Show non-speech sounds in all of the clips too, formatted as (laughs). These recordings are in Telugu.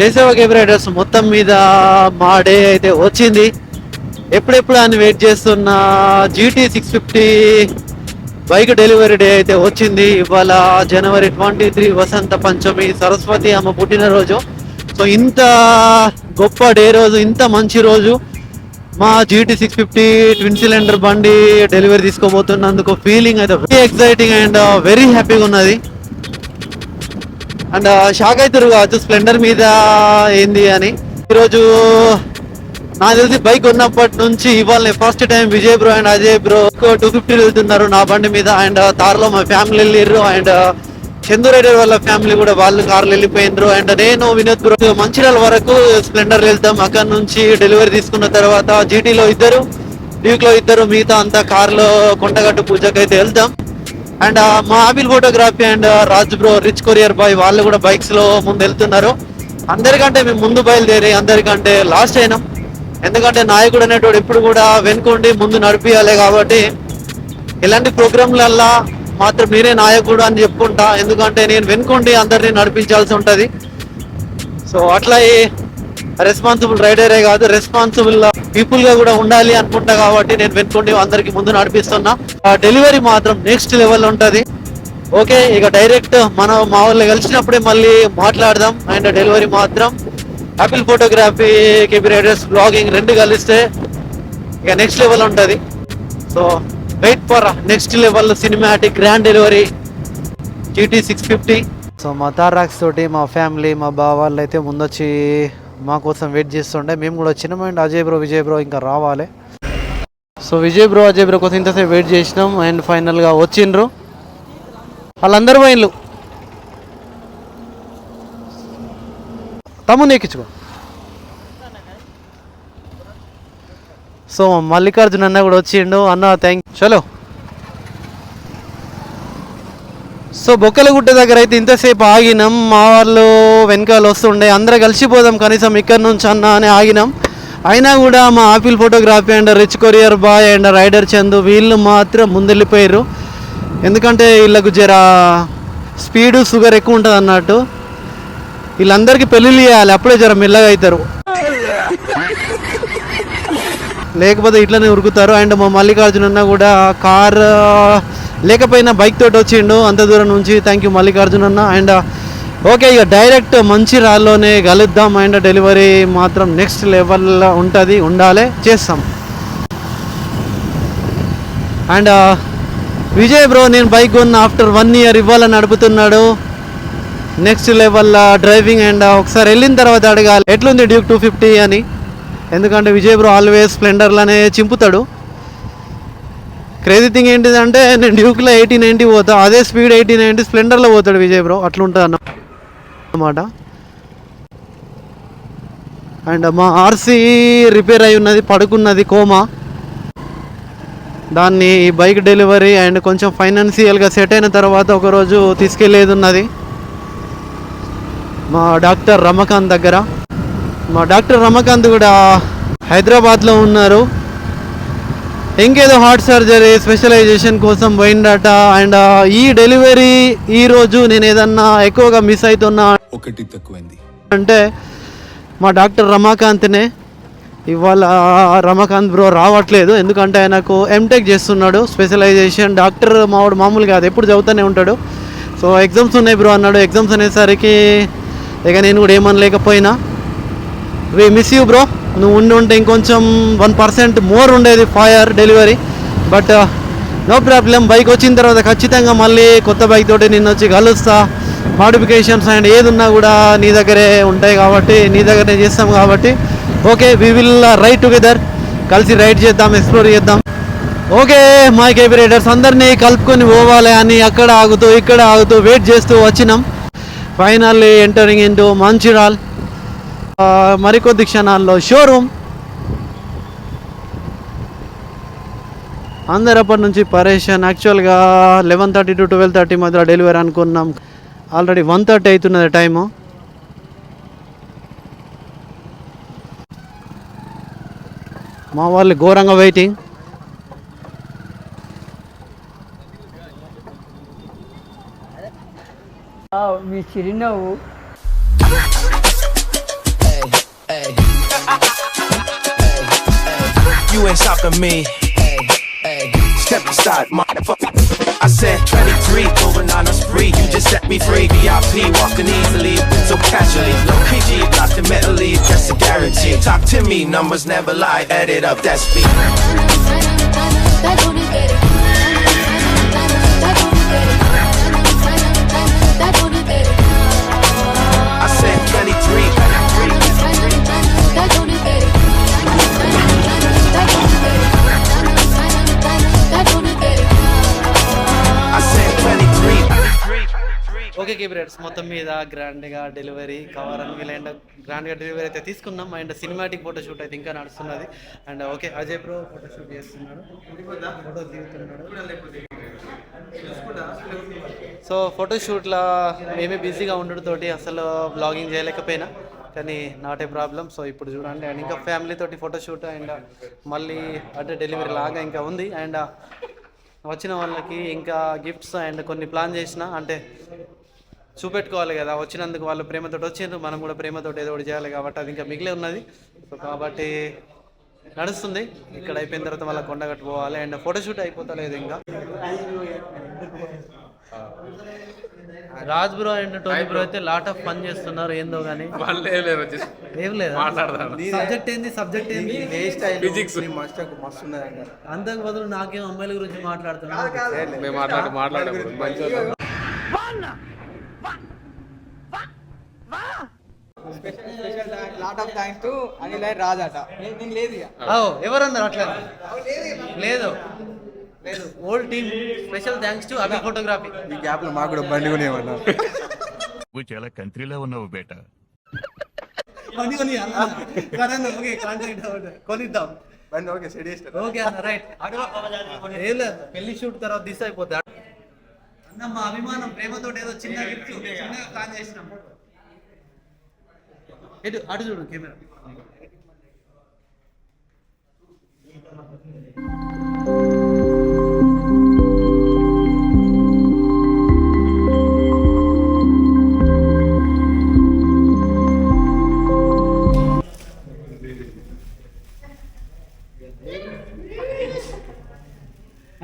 జయసేవ కేబీ రైడర్స్ మొత్తం మీద మా డే అయితే వచ్చింది. ఎప్పుడెప్పుడు అని వెయిట్ చేస్తున్న GT six fifty bike delivery day అయితే వచ్చింది. ఇవాళ జనవరి ట్వంటీ త్రీ వసంత పంచమి సరస్వతి అమ్మ పుట్టినరోజు. సో ఇంత గొప్ప డే రోజు ఇంత మంచి రోజు మా GT six fifty twin cylinder బండి డెలివరీ తీసుకోబోతున్నందుకు ఫీలింగ్ అయితే వెరీ ఎక్సైటింగ్ అండ్ వెరీ హ్యాపీగా ఉన్నది. అండ్ షాక్ అవుతారు కావచ్చు స్ప్లెండర్ మీద ఏంది అని. ఈరోజు నాకు తెలిసి బైక్ ఉన్నప్పటి నుంచి ఇవాళ first time Vijay bro and Ajay bro two fifty వెళ్తున్నారు నా బండి మీద. అండ్ తారులో మా ఫ్యామిలీ వెళ్ళిర్రు. అండ్ చందు రైడర్ వాళ్ళ ఫ్యామిలీ కూడా వాళ్ళు కార్లు వెళ్ళిపోయినారు. అండ్ నేను వినోద్ బ్రో మంచిర్యాల వరకు స్ప్లెండర్ వెళ్తాం. అక్కడ నుంచి డెలివరీ తీసుకున్న తర్వాత జీటీలో ఇద్దరు డ్యూక్లో ఇద్దరు మిగతా అంతా కార్లో కొండగట్టు పూజకైతే అయితే వెళ్తాం. అండ్ మా Apple photography and Raj bro rich courier boy వాళ్ళు కూడా బైక్స్లో ముందు వెళ్తున్నారు అందరికంటే మేము ముందు బయలుదేరి అందరికంటే లాస్ట్ అయినాం. ఎందుకంటే నాయకుడు అనేటోడు ఎప్పుడు కూడా వెనుకుండి ముందు నడిపియాలి కాబట్టి ఇలాంటి ప్రోగ్రాంలల్లా మాత్రం నేనే నాయకుడు అని చెప్పుకుంటా. ఎందుకంటే నేను వెనుకుండి అందరినీ నడిపించాల్సి ఉంటుంది. సో అట్లా రెస్పాన్సిబుల్ రైడరే కాదు రెస్పాన్సిబుల్ పీపుల్గా కూడా ఉండాలి అనుకుంటా కాబట్టి నేను వెనుకుండి అందరికి ముందు నడిపిస్తున్నా. డెలివరీ మాత్రం నెక్స్ట్ లెవెల్ ఉంటుంది. ఓకే ఇక డైరెక్ట్ మనం మా వాళ్ళు కలిసినప్పుడే మళ్ళీ మాట్లాడదాం. అండ్ డెలివరీ మాత్రం యాపిల్ ఫోటోగ్రఫీ కేబీ బ్లాగింగ్ రెండు కలిస్తే ఇక నెక్స్ట్ లెవెల్ ఉంటుంది. So wait for next level cinematic grand delivery GT six fifty so మా తారాక్స్ తోటి మా ఫ్యామిలీ మా బావ వాళ్ళు అయితే ముందొచ్చి మా కోసం వెయిట్ చేస్తుండే. మేము కూడా వచ్చినాం and Ajay bro Vijay bro ఇంకా రావాలి. So Vijay bro Ajay bro కోసం ఇంతసేపు వెయిట్ చేసినాం అండ్ ఫైనల్గా వచ్చిండ్రు. వాళ్ళందరూ పోయిన్లు తమ్ముని ఎక్కించుకో. సో మల్లికార్జున్ అన్న కూడా వచ్చిండు. అన్న థ్యాంక్ చలో. సో బొక్కలగుట్ట దగ్గర అయితే ఇంతసేపు ఆగినాం. మా వాళ్ళు వెనకాల వస్తుండే. అందరూ కలిసిపోదాం కనీసం ఇక్కడ నుంచి అన్న అని ఆగినాం. అయినా కూడా మా Apple photography and rich courier boy and rider Chandu వీళ్ళు మాత్రం ముందెళ్ళిపోయారు ఎందుకంటే వీళ్ళకు జర స్పీడు షుగర్ ఎక్కువ ఉంటుంది అన్నట్టు. వీళ్ళందరికీ పెళ్ళిళ్ళు చేయాలి. అప్పుడే జర మెల్లగా అవుతారు లేకపోతే ఇట్లనే ఉరుకుతారు. అండ్ మా మల్లికార్జున కూడా కార్ లేకపోయినా బైక్ తోటి వచ్చిండు అంత దూరం నుంచి. థ్యాంక్ యూ మల్లికార్జున్ అన్న. అండ్ ఓకే uh, ఇక డైరెక్ట్ మంచి రాల్లోనే కలుద్దాం. అండ్ డెలివరీ uh, మాత్రం నెక్స్ట్ లెవెల్లో ఉంటుంది ఉండాలి. చేస్తాం. అండ్ uh, విజయ్ బ్రో నేను బైక్ కొన్న ఆఫ్టర్ వన్ ఇయర్ ఇవ్వాలని నడుపుతున్నాడు నెక్స్ట్ లెవెల్ డ్రైవింగ్ అండ్ ఒకసారి వెళ్ళిన తర్వాత అడగాలి. ఎట్లుంది డ్యూక్ టూ ఫిఫ్టీ అని? ఎందుకంటే విజయ్ బ్రో ఆల్వేస్ స్ప్లెండర్లనే చింపుతాడు. క్రేజీ థింగ్ ఏంటిదంటే నేను డ్యూక్లో ఎయిటీ నైంటీ పోతా. అదే స్పీడ్ ఎయిటీ నైంటీ స్ప్లెండర్లో పోతాడు విజయ్ బ్రో అట్లుంటుంది అన్న అన్నమాట. అండ్ మా ఆర్సీ రిపేర్ అయి ఉన్నది పడుకున్నది కోమా. దాన్ని బైక్ డెలివరీ అండ్ కొంచెం ఫైనాన్షియల్గా సెట్ అయిన తర్వాత ఒకరోజు తీసుకెళ్ళేది ఉన్నది. మా డాక్టర్ రమకాంత్ దగ్గర. మా డాక్టర్ రమకాంత్ కూడా హైదరాబాద్లో ఉన్నారు. ఇంకేదో హార్ట్ సర్జరీ స్పెషలైజేషన్ కోసం పోయిందట అండ్ ఈ డెలివరీ ఈ రోజు నేను ఏదన్నా ఎక్కువగా మిస్ అవుతున్నా ఒకటి తక్కువైంది. అంటే మా డాక్టర్ రమాకాంత్నే. ఇవాళ రమాకాంత్ బ్రో రావట్లేదు. ఎందుకంటే ఆయనకు ఎంటెక్ చేస్తున్నాడు స్పెషలైజేషన్. డాక్టర్ మావాడు మామూలు కాదు ఎప్పుడు చదువుతూనే ఉంటాడు. సో ఎగ్జామ్స్ ఉన్నాయి బ్రో అన్నాడు. ఎగ్జామ్స్ అనేసరికి ఇక నేను కూడా ఏమనలేకపోయినా. వి మిస్ యూ బ్రో నువ్వు ఉండి ఉంటే ఇంకొంచెం వన్ పర్సెంట్ మోర్ ఉండేది fire delivery but no problem bike వచ్చిన తర్వాత ఖచ్చితంగా మళ్ళీ కొత్త బైక్ తోటి నిన్న వచ్చి కలుస్తా. మాడిఫికేషన్స్ అండ్ ఏది ఉన్నా కూడా నీ దగ్గరే ఉంటాయి కాబట్టి నీ దగ్గరనే చేస్తాం కాబట్టి. Okay we will ride together కలిసి రైడ్ చేద్దాం ఎక్స్ప్లోర్ చేద్దాం. ఓకే మా కేబీ రైడర్స్ అందరినీ కలుపుకొని పోవాలి అని అక్కడ ఆగుతూ ఇక్కడ ఆగుతూ వెయిట్ చేస్తూ వచ్చినాం. ఫైనల్లీ ఎంటరింగ్ ఇంటూ మంచిరాల్ మరికొద్ది క్షణాల్లో షోరూమ్. అందరు అప్పటి నుంచి పరేషన్. యాక్చువల్గా eleven thirty to twelve thirty మధ్యలో డెలివరీ అనుకున్నాం. ఆల్రెడీ వన్ థర్టీ అవుతున్నది టైము మా వాళ్ళు ఘోరంగా వెయిటింగ్ మీ చిరునవ్వు Hey. Hey. Hey. You ain't stopping me. Step aside, motherfucker. I said 23, going on a spree. You just set me free. VIP, walking easily, so casually. No PG, locked in mentally, that's a guarantee. Talk to me, numbers never lie. Edit up that speed. Okay మొత్తం మీద గ్రాండ్గా డెలివరీ కవర్ అని అండ్ గ్రాండ్గా డెలివరీ అయితే తీసుకున్నాం. అండ్ సినిమాటిక్ ఫోటో షూట్ అయితే ఇంకా నడుస్తున్నది. And okay Ajay bro photo shoot చేస్తున్నాడు. ఫోటో దిగుతున్నాడు. సో ఫోటోషూట్లో మేమే బిజీగా ఉండడంతోటి అసలు బ్లాగింగ్ చేయలేకపోయినా. కానీ నాట్ ఏ ప్రాబ్లం. సో ఇప్పుడు చూడండి. అండ్ ఇంకా ఫ్యామిలీ తోటి ఫోటో షూట్ అండ్ మళ్ళీ అంటే డెలివరీ లాగా ఇంకా ఉంది. అండ్ వచ్చిన వాళ్ళకి ఇంకా గిఫ్ట్స్ అండ్ కొన్ని ప్లాన్ చేసిన. అంటే చూపెట్టుకోవాలి కదా. వచ్చినందుకు వాళ్ళు ప్రేమతో వచ్చిండ్రు మనం కూడా ప్రేమతో ఏదో ఒకటి చేయాలి కాబట్టి అది ఇంకా మిగిలే ఉన్నది. సో కాబట్టి నడుస్తుంది. ఇక్కడ అయిపోయిన తర్వాత మళ్ళీ కొండగట్టు పోవాలి అండ్ ఫోటోషూట్ అయిపోతలేదు ఇంకా. Raj bro and Tony bro అయితే లాట్ ఆఫ్ పని చేస్తున్నారు. ఏందో కానీ వాళ్ళు ఏం లేదు. సబ్జెక్ట్ ఏంది? సబ్జెక్ట్ ఏంది? ఫిజిక్స్ అంతకు బదులు నాకేం అమ్మాయిల గురించి మాట్లాడుతున్నా lot of thanks to Anil and నేను లేదు ఇక. ఓ ఎవరన్నారు అట్లా? లేదు లేదు. Old team special thanks to Abhi photography ఈ గ్యాప్లో మాకు కూడా బండి కొనేమన్నా నువ్వు చాలా కంట్రీలో ఉన్నావు బేటా. కొని కొని ఓకే కాంటాక్ట్ కొనిద్దాం. బండి ఓకే సెట్ ఓకే అన్న రైట్ ఏం లేదు. పెళ్ళి షూట్ తర్వాత దిస్ అయిపోద్ది. అన్న మా అభిమానం ప్రేమతో ఏదో చిన్న గిఫ్ట్ చిన్నగా ప్లాన్ చేసినాం. ఎటు అటు చూడు కెమెరా.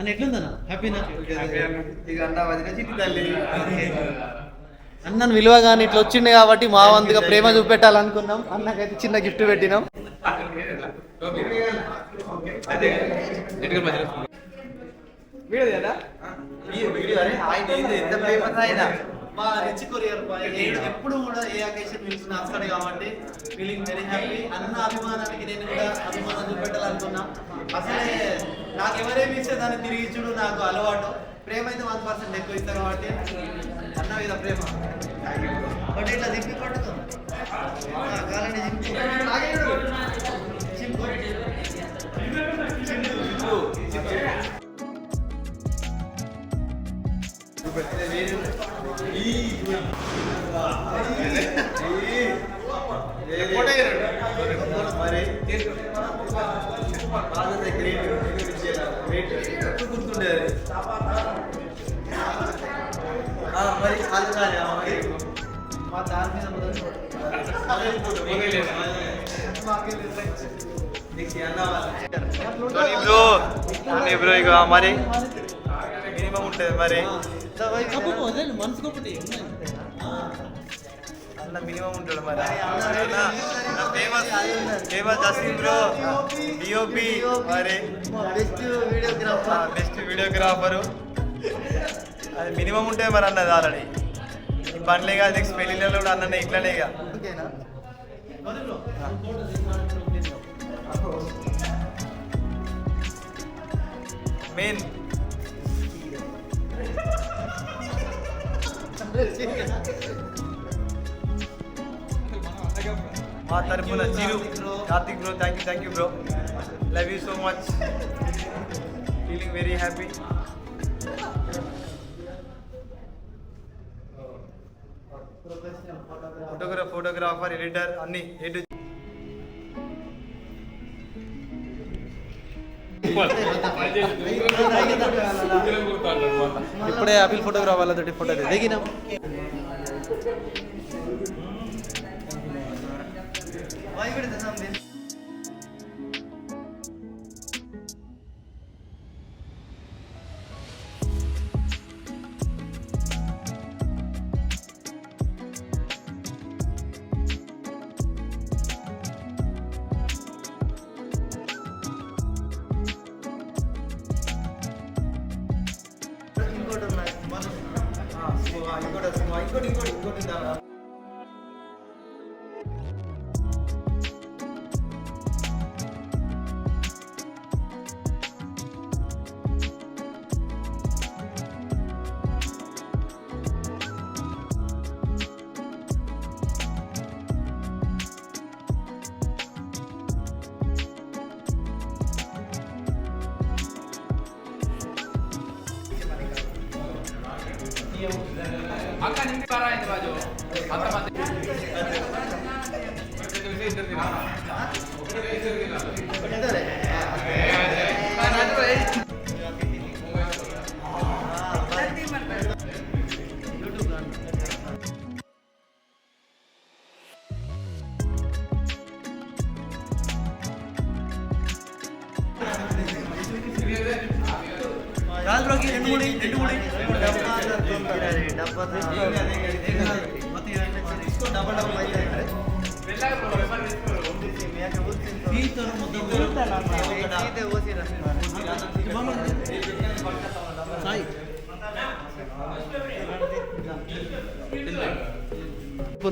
అన్న ఎట్లుందన్న? హ్యాపీనా అన్నను విలువ కానీ ఇట్లా వచ్చింది కాబట్టి మా వంతుగా ప్రేమ చూపెట్టాలనుకున్నాం. అన్నకైతే చిన్న గిఫ్ట్ పెట్టినాం. వీడియో మా రిచ్ కొరియర్ బాయ్ ఎప్పుడు కూడా ఏ అకేషన్ పిలిచినా వస్తాడు కాబట్టి ఫీలింగ్ వెరీ హ్యాపీ అన్న అభిమానానికి నేను కూడా అభిమానం చూపెట్టాలనుకున్నా. అసలే నాకు ఎవరేమి ఇస్తే దాన్ని తిరిగి ఇచ్చుడు నాకు అలవాటు. ప్రేమ అయితే వన్ పర్సెంట్ ఎక్కువ ఇస్తారు కాబట్టి అన్న మీద ప్రేమ. బట్ ఇట్లా దిప్పి పట్టుకో జింపు మరి కాదు మా దాని మీద బ్రో బ్రో ఇక మరి. మినిమం ఉంటుంది మరి. అన్న మినిమం ఉంటాడు మరి. Famous famous Justin bro DOP మరి. Best videographer. Best videographer. అది మినిమం ఉంటే మరి అన్నది ఆల్రెడీ. ఈ పనులే కాదు నెక్స్ట్ పెళ్ళిళ్ళలో కూడా అన్న ఇట్లనే ఇక. ఓకేనా? మెయిన్ మా తరఫున Chiru Karthik bro thank you thank you bro love you so much feeling very happy photograph photographer editor అన్ని ఏ టు ఇప్పుడే ఆపిల్ ఫోటోగ్రాఫ్ వాళ్ళతోటి ఫోటో దిగినాం 뭐, 좋아 이거라 좋아 뭐, 이거 이거 이거는 나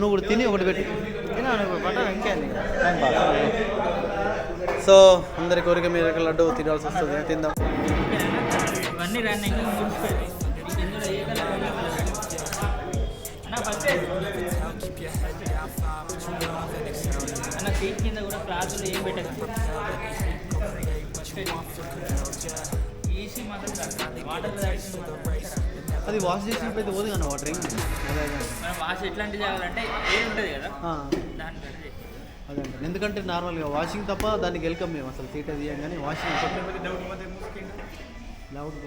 నువ్వు కూడా తిని ఒకటి పెట్టి. సో అందరి కోరిక మీద లడ్డు తినాల్సి వస్తుంది. తిందాం. కింద కూడా క్లాసులు ఏం పెట్టదు ఈసీ మాత్రం వాటర్ అది వాష్ చేసినప్పుడు పోదు కానీ వాటర్ మనం వాష్ ఎట్లాంటి చేయాలంటే ఏ ఉంటుంది కదా అదే అంటే ఎందుకంటే నార్మల్గా వాషింగ్ తప్ప దానికి వెల్కమ్ మేము అసలు తీట తీయం కానీ వాషింగ్ లౌడ్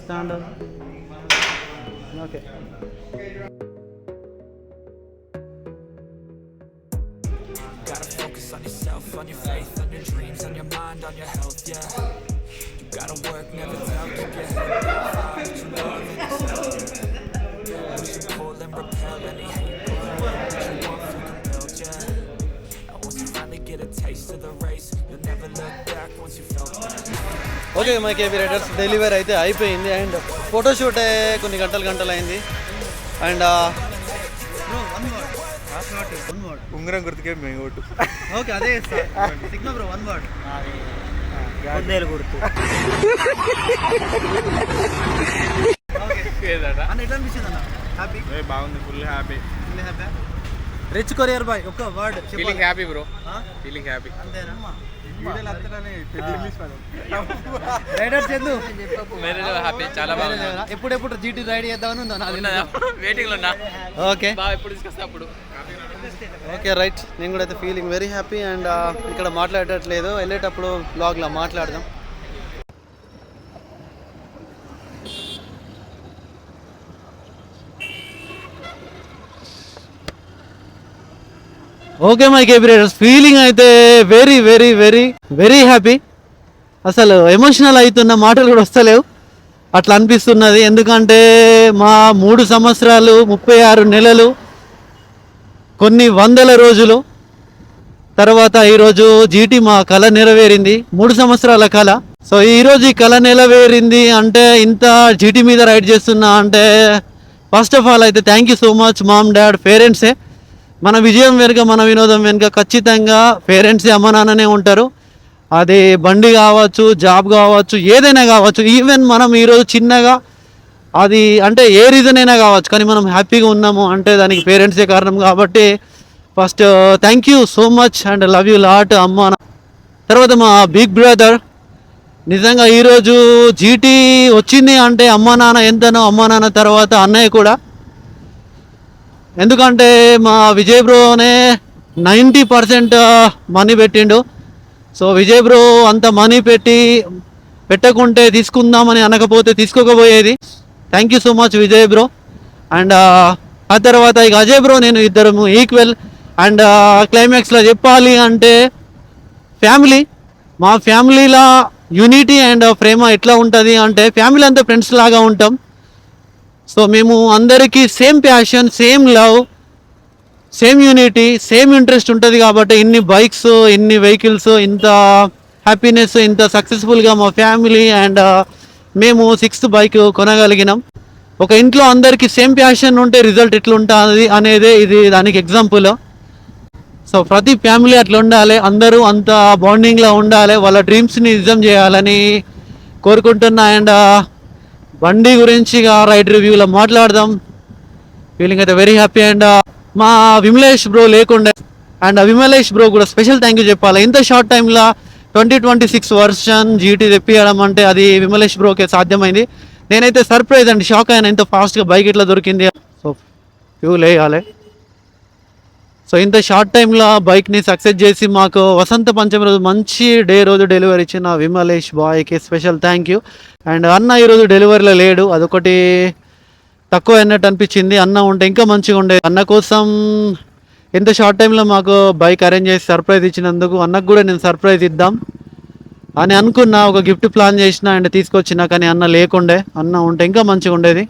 stand okay focus on yourself, on your faith, on your dreams, on your mind, on your health, yeah. You gotta work, never tell, keep your head down, fight what you love and yourself. Push and pull and repel any hate, what you want, feel compelled, yeah. And once you finally get a taste of the race, you'll never look back once you felt that. Okay my KB riders delivery అయితే అయిపోయింది అండ్ ఫోటోషూట్ కొన్ని గంటలు గంటలు అయింది అండ్ ఉంగరం గుర్తుకే మేము ఓటు ఓకే అదే సిగ్నల్ బ్రో వన్ వర్డ్ పొద్దేలు గుర్తు ఏదట అన్న ఎట్లా అనిపించింది అన్న హ్యాపీ బాగుంది full happy happy rich courier boy ఒక్క word feeling happy bro feeling happy అంతేనా రైడర్ చందు. వెరీ హ్యాపీ చాలా బాగుంది ఎప్పుడెప్పుడు జీటీ రైడ్ చేద్దామని ఉందా నాది వెయిటింగ్లో ఉన్నా. ఓకే ఎప్పుడు తీసుకొస్తా అప్పుడు? ఓకే రైట్ నేను కూడా అయితే ఫీలింగ్ వెరీ హ్యాపీ అండ్ ఇక్కడ మాట్లాడట్లేదు వెళ్ళేటప్పుడు బ్లాగ్లో మాట్లాడదాం. Okay my KB riders feeling అయితే very very very very happy అసలు ఎమోషనల్ అవుతున్న మాటలు కూడా వస్తలేవు. అట్లా అనిపిస్తున్నది. ఎందుకంటే మా మూడు సంవత్సరాలు ముప్పై ఆరు నెలలు కొన్ని వందల రోజులు తర్వాత ఈరోజు జీటీ మా కళ నెరవేరింది. మూడు సంవత్సరాల కళ. సో ఈరోజు ఈ కళ నెరవేరింది అంటే ఇంత జీటీ మీద రైడ్ చేస్తున్నా అంటే ఫస్ట్ ఆఫ్ ఆల్ అయితే thank you so much mom dad పేరెంట్సే మన విజయం వెనుక మన వినోదం వెనుక ఖచ్చితంగా పేరెంట్సే అమ్మ నాన్ననే ఉంటారు. అది బండి కావచ్చు జాబ్ కావచ్చు ఏదైనా కావచ్చు. ఈవెన్ మనం ఈరోజు చిన్నగా అది అంటే ఏ రీజన్ అయినా కావచ్చు కానీ మనం హ్యాపీగా ఉన్నాము అంటే దానికి పేరెంట్సే కారణం కాబట్టి first thank you so much and love you lot అమ్మ తర్వాత మా బిగ్ బ్రదర్ నిజంగా ఈరోజు జీటీ వచ్చింది అంటే అమ్మ నాన్న ఎంతనో అమ్మ నాన్న తర్వాత అన్నయ్య కూడా ఎందుకంటే మా విజయ్ బ్రోనే నైంటీ పర్సెంట్ మనీ పెట్టిండు. సో విజయ్ బ్రో అంత మనీ పెట్టి పెట్టకుంటే తీసుకుందామని అనకపోతే తీసుకోకపోయేది. Thank you so much Vijay bro. And ఆ తర్వాత ఇక అజయ్ బ్రో నేను ఇద్దరము ఈక్వల్ అండ్ క్లైమాక్స్లో చెప్పాలి అంటే ఫ్యామిలీ. మా ఫ్యామిలీలో యూనిటీ అండ్ ప్రేమ ఎట్లా ఉంటుంది అంటే ఫ్యామిలీ అంతా ఫ్రెండ్స్ లాగా ఉంటాం. సో మేము అందరికీ same passion same love same unity same interest ఉంటుంది కాబట్టి ఇన్ని బైక్స్ ఇన్ని వెహికల్స్ ఇంత హ్యాపీనెస్ ఇంత సక్సెస్ఫుల్గా మా ఫ్యామిలీ అండ్ uh, మేము సిక్స్త్ బైక్ కొనగలిగినాం. ఒక ఇంట్లో అందరికీ సేమ్ ప్యాషన్ ఉంటే రిజల్ట్ ఎట్లుంటుంది అనేదే ఇది దానికి ఎగ్జాంపుల్ సో ప్రతి ఫ్యామిలీ అట్లా ఉండాలి అందరూ అంత బాండింగ్లో ఉండాలి వాళ్ళ డ్రీమ్స్ని నిజం చేయాలని కోరుకుంటున్నా అండ్ బండి గురించి రైడ్ రివ్యూలో మాట్లాడదాం ఫీలింగ్ అయితే వెరీ హ్యాపీ అండ్ మా విమలేష్ బ్రో లేకుండే అండ్ విమలేష్ బ్రో కూడా స్పెషల్ థ్యాంక్ యూ చెప్పాలి ఇంత షార్ట్ టైంలో twenty twenty six version GT తెప్పియడం అంటే అది విమలేష్ బ్రోకే సాధ్యమైంది నేనైతే సర్ప్రైజ్ అండి షాక్ అయినా ఇంత ఫాస్ట్గా బైక్ ఇట్లా దొరికింది సో ఫ్యూల్ వేయాలి సో ఇంత షార్ట్ టైంలో బైక్ని సక్సెస్ చేసి మాకు వసంత పంచమి రోజు మంచి డే రోజు డెలివరీ ఇచ్చిన విమలేష్ బాయ్కి స్పెషల్ థ్యాంక్ యూ. అండ్ అన్న ఈరోజు డెలివరీలో లేడు. అదొకటి తక్కువ అన్నట్టు అనిపించింది. అన్న ఉంటే ఇంకా మంచిగా ఉండేది అన్న కోసం ఎంత షార్ట్ టైంలో మాకు బైక్ అరేంజ్ చేసి సర్ప్రైజ్ ఇచ్చినందుకు అన్నకు కూడా నేను సర్ప్రైజ్ ఇద్దాం అని అనుకున్నా. ఒక గిఫ్ట్ ప్లాన్ చేసిన అండ్ తీసుకొచ్చిన కానీ అన్న లేకుండే. అన్న ఉంటే ఇంకా మంచిగా ఉండేది.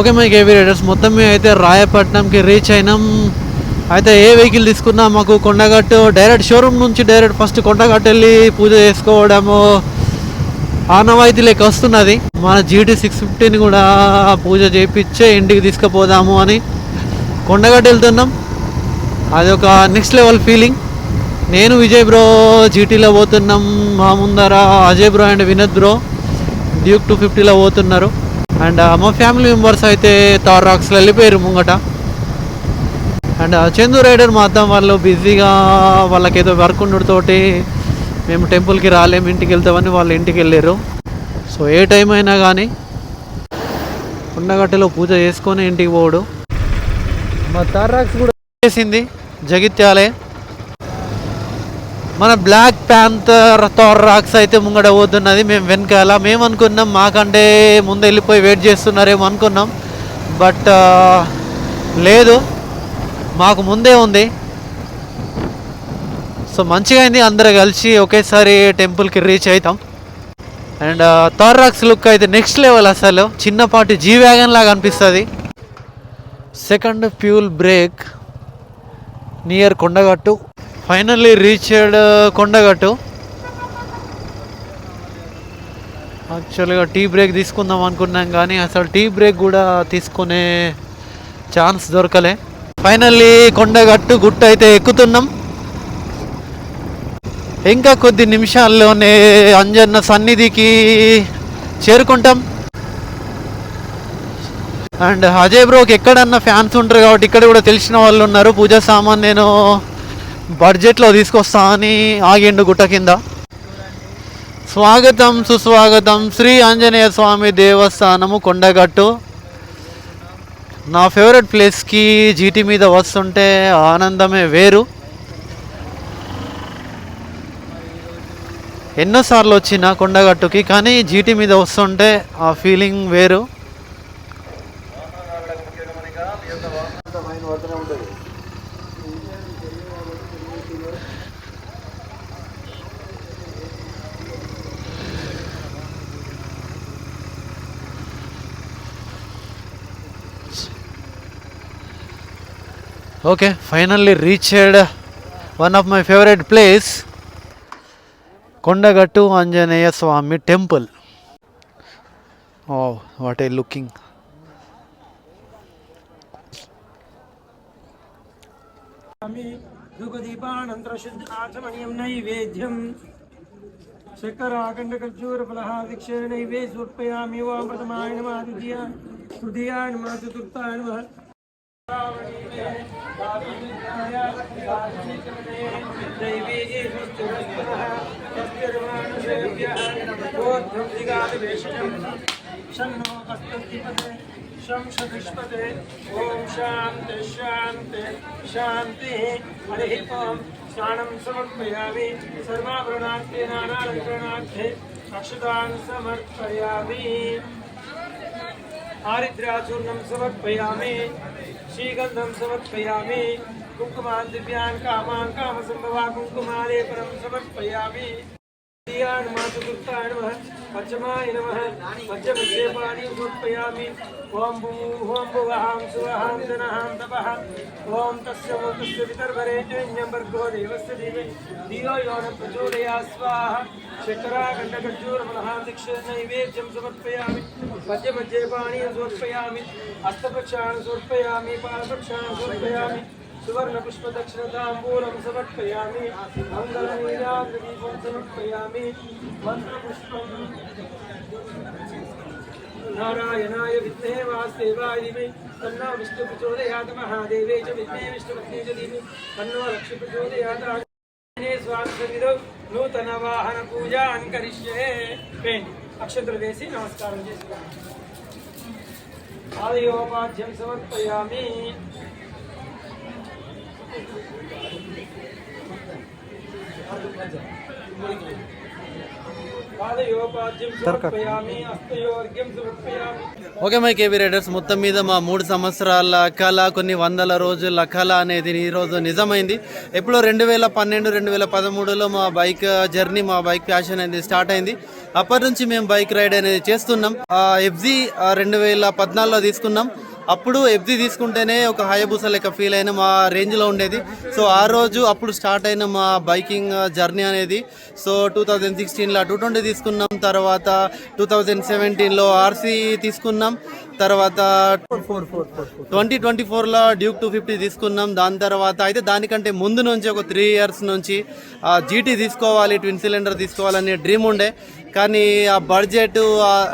ఓకే మై కేవీ రైడర్స్ మొత్తం మేము అయితే రాయపట్నంకి రీచ్ అయినాం. అయితే ఏ వెహికల్ తీసుకున్నా మాకు కొండగట్టు డైరెక్ట్ షోరూమ్ నుంచి డైరెక్ట్ ఫస్ట్ కొండగట్టు వెళ్ళి పూజ చేసుకోవడము ఆనవాయితీ లెక్క వస్తున్నది. మన జీటీ సిక్స్ ఫిఫ్టీని కూడా పూజ చేయించే ఇంటికి తీసుకుపోదాము అని కొండగట్టు వెళ్తున్నాం. అది ఒక నెక్స్ట్ లెవెల్ ఫీలింగ్ నేను విజయ్ బ్రో జీటీలో పోతున్నాం. మా ముందర Ajay bro and Vinod bro Duke two ఫిఫ్టీలో పోతున్నారు. అండ్ మా ఫ్యామిలీ మెంబర్స్ అయితే తార్ రాక్స్లో వెళ్ళిపోయారు ముంగట. అండ్ చందు రైడర్ మాత్రం వాళ్ళు బిజీగా వాళ్ళకి ఏదో వర్క్ ఉండటతోటి మేము టెంపుల్కి రాలేము ఇంటికి వెళ్తామని వాళ్ళు ఇంటికి వెళ్ళారు సో ఏ టైం అయినా కానీ కొండగట్టెలో పూజ చేసుకొని ఇంటికి పోడు మా తారాక్స్ కూడా చేసింది జగిత్యాలే. మన బ్లాక్ ప్యాంతర్ థారాక్స్ అయితే ముంగడ పోతున్నది మేము వెనకాల. మేము అనుకున్నాం మాకంటే ముందు వెళ్ళిపోయి వెయిట్ చేస్తున్నారేమో అనుకున్నాం. బట్ లేదు. మాకు ముందే ఉంది. సో మంచిగా అయింది. అందరూ కలిసి ఒకేసారి టెంపుల్కి రీచ్ అవుతాం అండ్ థార్రాక్స్ లుక్ అయితే నెక్స్ట్ లెవెల్ అసలు. చిన్నపాటి జీ వ్యాగన్ లాగా అనిపిస్తుంది. Second fuel break near Kondagattu. Finally reached Kondagattu. యాక్చువల్గా టీ బ్రేక్ తీసుకుందాం అనుకున్నాం కానీ అసలు టీ బ్రేక్ కూడా తీసుకునే ఛాన్స్ దొరకలే. ఫైనల్లీ కొండగట్టు గుట్ట అయితే ఎక్కుతున్నాం. ఇంకా కొద్ది నిమిషాల్లోనే అంజన్న సన్నిధికి చేరుకుంటాం. అండ్ అజయ్ బ్రోకి ఎక్కడన్నా ఫ్యాన్స్ ఉంటారు కాబట్టి ఇక్కడ కూడా తెలిసిన వాళ్ళు ఉన్నారు. పూజా సామాన్ నేను బడ్జెట్లో తీసుకొస్తా అని ఆగిండు గుట్ట కింద. స్వాగతం సుస్వాగతం శ్రీ ఆంజనేయ స్వామి దేవస్థానము కొండగట్టు. నా ఫేవరెట్ ప్లేస్కి జీటీ మీద వస్తుంటే ఆనందమే వేరు. ఎన్నోసార్లు వచ్చిన కొండగట్టుకి కానీ జీటీ మీద వస్తుంటే ఆ ఫీలింగ్ వేరు. Okay finally reached one of my favourite place Kondagattu Anjaneya Swami temple oh what a looking ధూపదీపానంతరశుద్ధ ఆచమనీయం నైవేద్యం శక్కరాఖండకర్జూరఫలహాదిక్ష నైవే సమర్పయామి ఓం ప్రథమాయ నమ शन्नो कस्तुतिपते शं सतिष्पते ॐ शान्ति शान्ति शान्तिः समर्पयामि सर्वाभरणार्थे नानालङ्करणार्थे अक्षतान् समर्पयामि आरिद्राचूर्णं समर्पयामि श्रीगन्धं समर्पयामि कुङ्कुमान् दिव्यान् कामान् कामसम्भवा कुङ्कुमालेपनं समर्पयामि तृतीयाय नमः चतुर्थाय పంచమాయ నమ పంచమక్షేపాన్ని సమర్పయామి ఓం భూ ఓం భువహాం సువహాం జనహాం తపః ఓం తస్య మంతస్య పితర్వరేజ్యం వర్గో దేవస్య దేవే ధియో యో న ప్రచోదయా స్వాహ చక్రాఖండకర్చూరమలహాం దీక్ష నైవేద్యం సమర్పయామి పంచమక్షేపాన్ని సమర్పయామి హస్తప్రక్షాణ సమర్పయామి సువర్ణ పుష్ప దక్షిణ తాంబూలం సమర్పయామి మంగళ నీరాగ్రదీపం సమర్పయామి మంత్ర పుష్పం नारायणाय विद्महे वासुदेवाय धीमहि तन्नो विष्णु प्रचोदयात् महादेवे च विद्महे विष्णुपत्नी च धीमहि तन्नो लक्ष्मी प्रचोदयात् आग्ने स्वामिसन्निधौ నూతన వాహన పూజాన్ కరిష్యే వేండి అక్షంతలు వేసి నమస్కారం చేసుకోండి ఆదయోపాధ్యం సమర్పయామి ఓకే మై కేబీ రైడర్స్ మొత్తం మీద మా మూడు సంవత్సరాల కళ కొన్ని వందల రోజుల కళ అనేది ఈ రోజు నిజమైంది. ఎప్పుడో రెండు వేల పన్నెండు రెండు వేల పదమూడులో మా బైక్ జర్నీ మా బైక్ ప్యాషన్ అనేది స్టార్ట్ అయింది. అప్పటి నుంచి మేము బైక్ రైడ్ అనేది చేస్తున్నాం. ఎఫ్జీ రెండు వేల పద్నాలుగులో తీసుకున్నాం. అప్పుడు ఎఫ్జీ తీసుకుంటేనే ఒక హయబూస లెక్క ఫీల్ అయిన మా రేంజ్లో ఉండేది. సో ఆ రోజు అప్పుడు స్టార్ట్ అయిన మా బైకింగ్ జర్నీ అనేది. సో టూ థౌజండ్ సిక్స్టీన్లో టూ ట్వంటీ తీసుకున్నాం తర్వాత టూ థౌజండ్ సెవెంటీన్లో ఆర్సీ తీసుకున్నాం తర్వాత ట్వంటీ ట్వంటీ ఫోర్లో డ్యూక్ టూ ఫిఫ్టీ తీసుకున్నాం దాని తర్వాత అయితే దానికంటే ముందు నుంచి ఒక త్రీ ఇయర్స్ నుంచి జీటీ తీసుకోవాలి ట్విన్ సిలిండర్ తీసుకోవాలనే డ్రీమ్ ఉండే. కానీ ఆ బడ్జెట్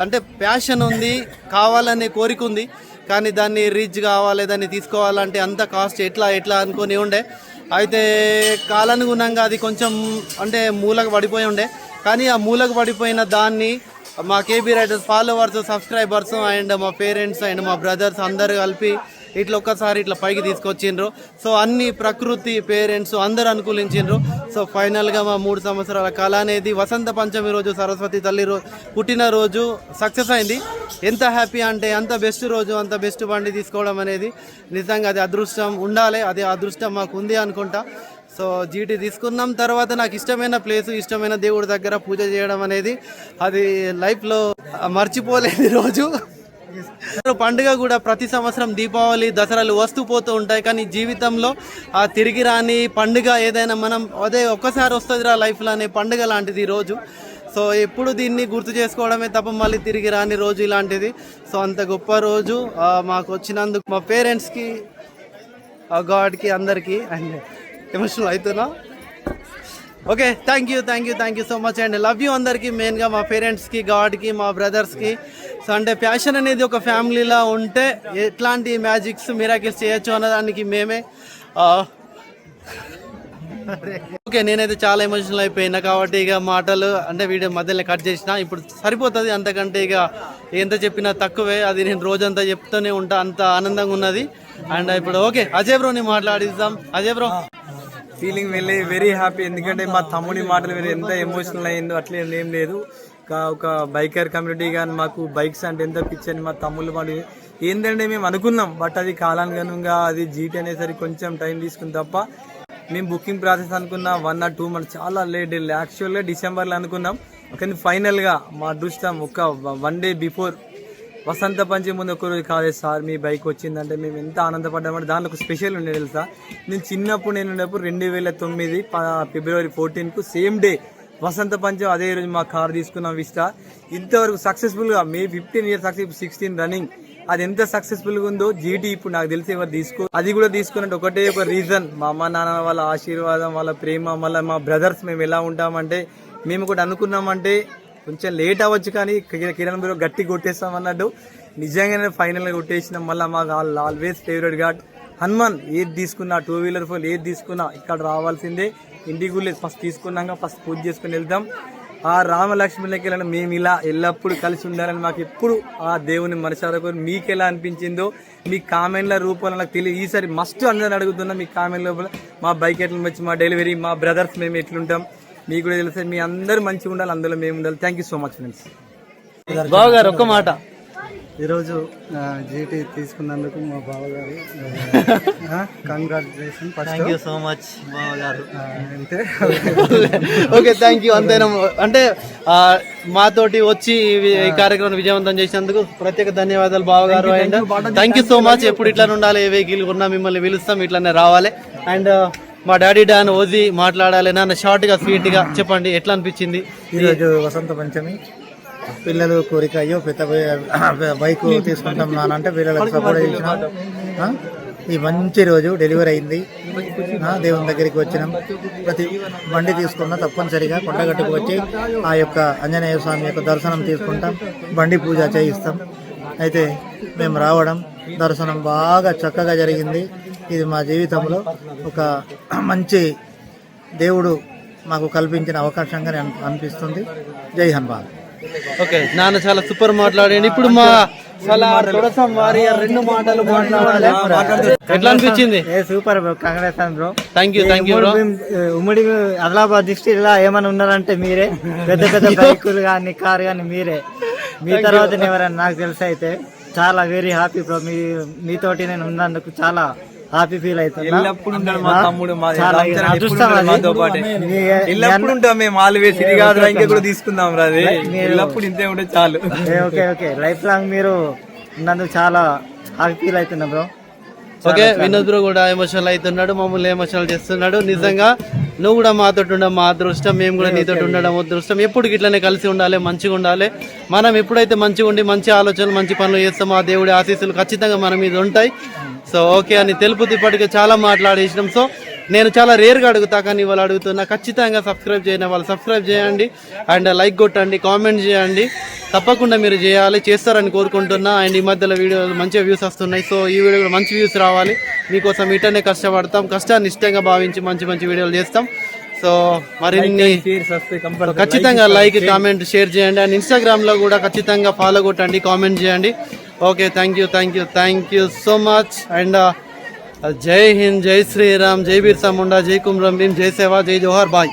అంటే ప్యాషన్ ఉంది కావాలనే కోరిక ఉంది. కానీ దాన్ని రీచ్ కావాలి దాన్ని తీసుకోవాలంటే అంత కాస్ట్ ఎట్లా ఎట్లా అనుకొని ఉండే. అయితే కాలానుగుణంగా అది కొంచెం అంటే మూలకు పడిపోయి ఉండే. కానీ ఆ మూలకు పడిపోయిన దాన్ని మా KB riders followers subscribers and మా పేరెంట్స్ అండ్ మా బ్రదర్స్ అందరు కలిపి ఇట్లా ఒక్కసారి ఇట్లా పైకి తీసుకొచ్చిండ్రు. సో అన్ని ప్రకృతి పేరెంట్స్ అందరు అనుకూలించిండ్రు. సో ఫైనల్గా మా మూడు సంవత్సరాల కళ అనేది వసంత పంచమి రోజు సరస్వతి తల్లి రోజు పుట్టినరోజు సక్సెస్ అయింది. ఎంత హ్యాపీ అంటే అంత బెస్ట్ రోజు అంత బెస్ట్ బండి తీసుకోవడం అనేది నిజంగా అది అదృష్టం ఉండాలి. అది అదృష్టం మాకు ఉంది అనుకుంటా. సో జీటీ తీసుకున్నాం. తర్వాత నాకు ఇష్టమైన ప్లేస్ ఇష్టమైన దేవుడి దగ్గర పూజ చేయడం అనేది అది లైఫ్లో మర్చిపోలేని రోజు. పండుగ కూడా ప్రతి సంవత్సరం దీపావళి దసరాలు వస్తూ పోతూ ఉంటాయి. కానీ జీవితంలో ఆ తిరిగి రాని పండుగ ఏదైనా మనం అదే ఒక్కసారి వస్తుందిరా లైఫ్లో అనే పండుగ లాంటిది ఈరోజు రోజు. సో ఎప్పుడు దీన్ని గుర్తు చేసుకోవడమే తప్ప మళ్ళీ తిరిగి రాని రోజు ఇలాంటిది. సో అంత గొప్ప రోజు. మాకు వచ్చినందుకు మా పేరెంట్స్కి గాడ్కి అందరికీ అండ్ ఎమోషనల్ అవుతున్నా okay thank you thank you thank you so much and love you అందరికీ మెయిన్గా మా పేరెంట్స్కి గాడ్కి మా బ్రదర్స్కి సో అంటే ప్యాషన్ అనేది ఒక ఫ్యామిలీలో ఉంటే ఎట్లాంటి మ్యాజిక్స్ మిరాకిల్స్ చేయొచ్చు అన్నదానికి మేమే ఓకే నేనైతే చాలా ఎమోషనల్ అయిపోయినా కాబట్టి ఇక మాటలు అంటే వీడియో మధ్యలో కట్ చేసిన. ఇప్పుడు సరిపోతుంది అంతకంటే ఇక ఎంత చెప్పినా తక్కువే. అది నేను రోజంతా చెప్తూనే ఉంటా అంత ఆనందంగా ఉన్నది. అండ్ ఇప్పుడు ఓకే అజయ్ బ్రోని మాట్లాడిద్దాం. అజయ్ బ్రో. ఫీలింగ్ వెళ్ళి వెరీ హ్యాపీ. ఎందుకంటే మా తమ్ముడి మాటలు మీరు ఎంత ఎమోషనల్ అయిందో అట్లే ఏం లేదు. ఒక- బైకర్ కమ్యూనిటీ కానీ మాకు బైక్స్ అంటే ఎంత పిచ్చి అని మా తమ్ముళ్ళు మాట ఏంటంటే మేము అనుకున్నాం. బట్ అది కాలానుగుణంగా అది జీటీ అనేసరికి కొంచెం టైం తీసుకుని తప్ప మేము బుకింగ్ ప్రాసెస్ అనుకున్న వన్ ఆర్ టూ మంత్స్ చాలా లేట్ యాక్చువల్గా డిసెంబర్లో అనుకున్నాం. కానీ ఫైనల్గా మా అదృష్టం ఒక one day before Vasant Panchami ముందు ఒక రోజు కాలేదు సార్ మీ బైక్ వచ్చిందంటే మేము ఎంత ఆనందపడ్డామంటే దాంట్లో ఒక స్పెషల్ ఉండే తెలుసా? నేను చిన్నప్పుడు నేను ఉన్నప్పుడు రెండు వేల తొమ్మిది ఫిబ్రవరి ఫోర్టీన్కు సేమ్ డే వసంత పంచమి అదే రోజు మా కార్ తీసుకున్నాం విస్టా ఇంతవరకు సక్సెస్ఫుల్గా may fifteen years success sixteen running అది ఎంత సక్సెస్ఫుల్గా ఉందో జీటీ ఇప్పుడు నాకు తెలిసి ఎవరు తీసుకో అది కూడా తీసుకున్నట్టు ఒకటే ఒక రీజన్ మా అమ్మ నాన్న వాళ్ళ ఆశీర్వాదం వాళ్ళ ప్రేమ మళ్ళీ మా బ్రదర్స్ మేము ఎలా ఉంటామంటే మేము కూడా అనుకున్నామంటే కొంచెం లేట్ అవ్వచ్చు కానీ కిరణ్ బ్రో గట్టి కొట్టేస్తాం అన్నట్టు నిజంగానే ఫైనల్ కొట్టేసిన కొట్టేసినాం. మళ్ళీ మాకు ఆల్వేస్ ఫేవరెట్ గాడ్ హనుమాన్ ఏది తీసుకున్నా టూ వీలర్ ఫోర్ ఏది తీసుకున్నా ఇక్కడ రావాల్సిందే. ఇంటికి కూడా ఫస్ట్ తీసుకున్నాక ఫస్ట్ పూజ చేసుకుని వెళ్తాం ఆ రామలక్ష్మణులకి వెళ్ళిన మేము ఇలా ఎల్లప్పుడూ కలిసి ఉండాలని మాకు ఎప్పుడు ఆ దేవుని మనసారకు మీకు ఎలా అనిపించిందో మీ కామెంట్ల రూపంలో నాకు తెలియదు ఈసారి మస్ట్ అందరిని అడుగుతున్నా మీ కామెంట్ లోపల. మా బైక్ ఎట్లా వచ్చి మా డెలివరీ మా బ్రదర్స్ మేము ఎట్లుంటాం. మీకు కూడా తెలుసు మీ అందరూ మంచిగా ఉండాలి అందులో మేము ఉండాలి. Thank you so much friends బావగారు ఒక్క మాట. ఈరోజు జీటీ తీసుకున్నందుకు మా బావగారు congratulation thank you so much బావ గారు అంతే ఓకే థ్యాంక్ యూ అంతేనా? అంటే మాతోటి వచ్చి ఈ కార్యక్రమం విజయవంతం చేసినందుకు ప్రత్యేక ధన్యవాదాలు బావ గారు అండ్ థ్యాంక్ యూ సో మచ్ ఎప్పుడు ఇట్లా ఉండాలి ఏ వెహికల్ ఉన్నా మిమ్మల్ని పిలుస్తాం ఇట్లానే రావాలి. అండ్ మా డాడీ డాన్ ఓజీ మాట్లాడాలి నాన్న షార్ట్గా స్వీట్గా చెప్పండి ఎట్లా అనిపించింది? ఈరోజు వసంత పంచమి. పిల్లలు కోరిక అయ్యో పెద్ద బైక్ తీసుకుంటాం నాన్న అంటే పిల్లలకు సపోర్ట్ చేసిన? ఈ మంచి రోజు డెలివరీ అయింది. దేవుని దగ్గరికి వచ్చినాం. ప్రతి బండి తీసుకున్నా తప్పనిసరిగా కొండగట్టుకు వచ్చి ఆ యొక్క ఆంజనేయ స్వామి యొక్క దర్శనం తీసుకుంటాం. బండి పూజ చేయిస్తాం. అయితే మేము రావడం దర్శనం బాగా చక్కగా జరిగింది. ఇది మా జీవితంలో ఒక మంచి దేవుడు మాకు కల్పించిన అవకాశంగా అనిపిస్తుంది. జై హనుమాన్. ఓకే నాన్న చాలా సూపర్ మాట్లాడండి. ఇప్పుడు మా చాలా తొడసం వారి రెండు మాటలు మాట్లాడాలి. ఎట్లా అనిపించింది? Super bro. Congrats bro. Thank you thank you bro ఉమ్మడి ఆదిలాబాద్ డిస్ట్రిక్ట్లో ఏమైనా ఉన్నారంటే మీరే. పెద్ద పెద్ద (laughs) బైకులు కానీ కార్ కానీ మీరే. మీ తర్వాత ఎవరైనా నాకు తెలిసి అయితే చాలా వెరీ హ్యాపీ బ్రో మీ మీతోటి నేను ఉన్నందుకు చాలా హ్యాపీ ఫీల్ అవుతున్నా ఎల్లప్పుడు ఉంటాడు మా తమ్ముడు మా. మాతో పాటే. ఎల్లప్పుడు ఉంటాం మేము ఆల్వేస్ ఇది కాదు ఇంకా కూడా తీసుకుందాం రా అది. ఎల్లప్పుడు ఇంతే ఉంటే చాలు. ఏ, ఓకే ఓకే. లైఫ్ లాంగ్ మీరు ఉన్నందుకు చాలా హ్యాపీ ఫీల్ అవుతున్నా బ్రో ఓకే వినోద్ బ్రో కూడా ఎమోషనల్ అవుతున్నాడు మమ్మల్ని ఎమోషనల్ చేస్తున్నాడు. నిజంగా నువ్వు కూడా మాతో ఉండడం మా అదృష్టం మేము కూడా నీతో ఉండడం అదృష్టం. ఎప్పుడు ఇట్లనే కలిసి ఉండాలి మంచిగా ఉండాలి. మనం ఎప్పుడైతే మంచిగా ఉండి మంచి ఆలోచనలు మంచి పనులు చేస్తామో ఆ దేవుడి ఆశీస్సులు ఖచ్చితంగా మన మీద ఉంటాయి. సో ఓకే అని తెలుపుతూ ఇప్పటికే చాలా మాట్లాడేసినాం. సో నేను చాలా రేర్గా అడుగుతా కానీ వాళ్ళు అడుగుతున్నా ఖచ్చితంగా సబ్స్క్రైబ్ చేయని వాళ్ళు సబ్స్క్రైబ్ చేయండి. అండ్ లైక్ కొట్టండి కామెంట్ చేయండి. తప్పకుండా మీరు చేయాలి చేస్తారని కోరుకుంటున్నా. అండ్ ఈ మధ్యలో వీడియోలు మంచిగా వ్యూస్ వస్తున్నాయి. సో ఈ వీడియో కూడా మంచి వ్యూస్ రావాలి. మీకోసం ఇటనే కష్టపడతాం. కష్టాన్ని ఇష్టంగా భావించి మంచి మంచి వీడియోలు చేస్తాం. సో మరిన్ని ఖచ్చితంగా లైక్ కామెంట్ షేర్ చేయండి. అండ్ ఇన్స్టాగ్రామ్లో కూడా ఖచ్చితంగా ఫాలో కొట్టండి కామెంట్ చేయండి. Okay thank you thank you thank you so much and జై హింద్ జై శ్రీరామ్ జై బిర్సా ముండా జై కుమ్రం భీమ్ జై సేవా జై జోహార్ బాయ్.